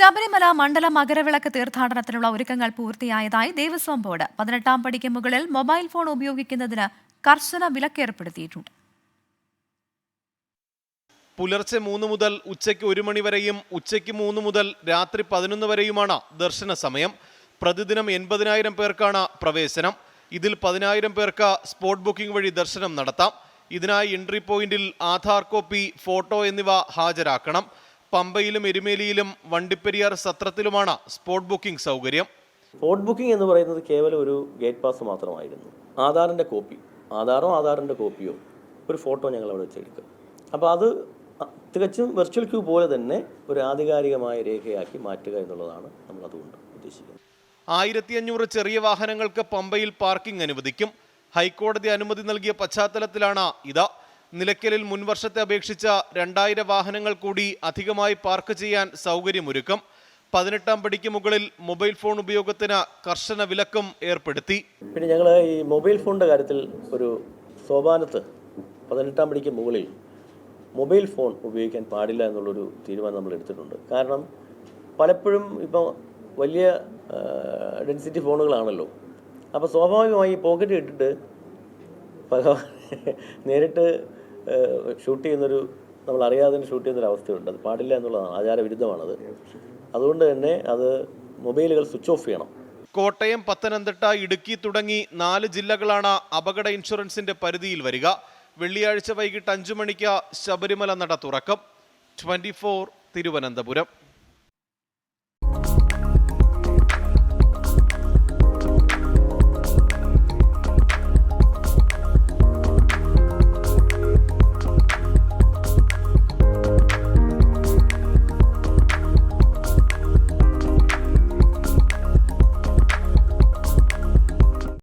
ശബരിമല മണ്ഡല മകരവിളക്ക് തീർത്ഥാടനത്തിനുള്ള ഒരുക്കങ്ങൾ പൂർത്തിയായതായി ദേവസ്വം ബോർഡ്. പതിനെട്ടാം പടിക്ക് മുകളിൽ മൊബൈൽ ഫോൺ ഉപയോഗിക്കുന്നതിന് കർശന വിലക്കേർപ്പെടുത്തിയിട്ടുണ്ട്. പുലർച്ചെ മൂന്ന് മുതൽ ഉച്ചയ്ക്ക് ഒരു മണി വരെയും ഉച്ചയ്ക്ക് മൂന്ന് മുതൽ രാത്രി പതിനൊന്ന് വരെയുമാണ് ദർശന സമയം. പ്രതിദിനം എൺപതിനായിരം പേർക്കാണ് പ്രവേശനം. ഇതിൽ പതിനായിരം പേർക്ക് സ്പോട്ട് ബുക്കിംഗ് വഴി ദർശനം നടത്താം. ഇതിനായി എൻട്രി പോയിന്റിൽ ആധാർ കോപ്പി ഫോട്ടോ എന്നിവ ഹാജരാക്കണം. പമ്പയിലും എരുമേലിയിലും വണ്ടിപ്പെരിയാർ സത്രത്തിലുമാണ് സ്പോട്ട് ബുക്കിംഗ് സൗകര്യം. സ്പോട്ട് ബുക്കിംഗ് എന്ന് പറയുന്നത് കേവലം ഒരു ഗേറ്റ് പാസ് മാത്രമായിരുന്നു. ആധാറിന്റെ കോപ്പി ആധാറോ ആധാറിന്റെ കോപ്പിയോ ഒരു ഫോട്ടോ ഞങ്ങൾ അവിടെ വെച്ചെടുക്കും അപ്പോൾ അത് തികച്ചും വെർച്വൽ ക്യൂ പോലെ തന്നെ ഒരു ആധികാരികമായ രേഖയാക്കി മാറ്റുക എന്നുള്ളതാണ് നമ്മൾ അതുകൊണ്ട് ഉദ്ദേശിക്കുന്നത്. ആയിരത്തി അഞ്ഞൂറ് ചെറിയ വാഹനങ്ങൾക്ക് പമ്പയിൽ പാർക്കിംഗ് അനുവദിക്കും. ഹൈക്കോടതി അനുമതി നൽകിയ പശ്ചാത്തലത്തിലാണ് ഇത്. നിലയ്ക്കലിൽ മുൻവർഷത്തെ അപേക്ഷിച്ച രണ്ടായിരം വാഹനങ്ങൾ കൂടി അധികമായി പാർക്ക് ചെയ്യാൻ സൗകര്യമൊരുക്കും. പതിനെട്ടാം പടിക്ക് മുകളിൽ മൊബൈൽ ഫോൺ ഉപയോഗത്തിന് കർശന വിലക്കും ഏർപ്പെടുത്തി. പിന്നെ ഞങ്ങൾ ഈ മൊബൈൽ ഫോണിന്റെ കാര്യത്തിൽ ഒരു സോപാനത്ത് പതിനെട്ടാം പടിക്ക് മുകളിൽ മൊബൈൽ ഫോൺ ഉപയോഗിക്കാൻ പാടില്ല എന്നുള്ളൊരു തീരുമാനം നമ്മൾ എടുത്തിട്ടുണ്ട്. കാരണം പലപ്പോഴും ഇപ്പോൾ വലിയ ഡെൻസിറ്റി ഫോണുകളാണല്ലോ. അപ്പോൾ സ്വാഭാവികമായി പോക്കറ്റ് ഇട്ടിട്ട് പല നേരിട്ട് ഷൂട്ട് ചെയ്യുന്നൊരു നമ്മൾ അറിയാതെ തന്നെ ഷൂട്ട് ചെയ്യുന്നൊരു അവസ്ഥയുണ്ട്. അത് പാടില്ല എന്നുള്ളതാണ്. ആചാരവിരുദ്ധമാണത്. അതുകൊണ്ട് തന്നെ അത് മൊബൈലുകൾ സ്വിച്ച് ഓഫ് ചെയ്യണം. കോട്ടയം പത്തനംതിട്ട ഇടുക്കി തുടങ്ങി നാല് ജില്ലകളാണ് അപകട ഇൻഷുറൻസിന്റെ പരിധിയിൽ വരിക. വെള്ളിയാഴ്ച വൈകിട്ട് അഞ്ചു മണിക്ക് ശബരിമല നട തുറക്കും. ട്വന്റി തിരുവനന്തപുരം.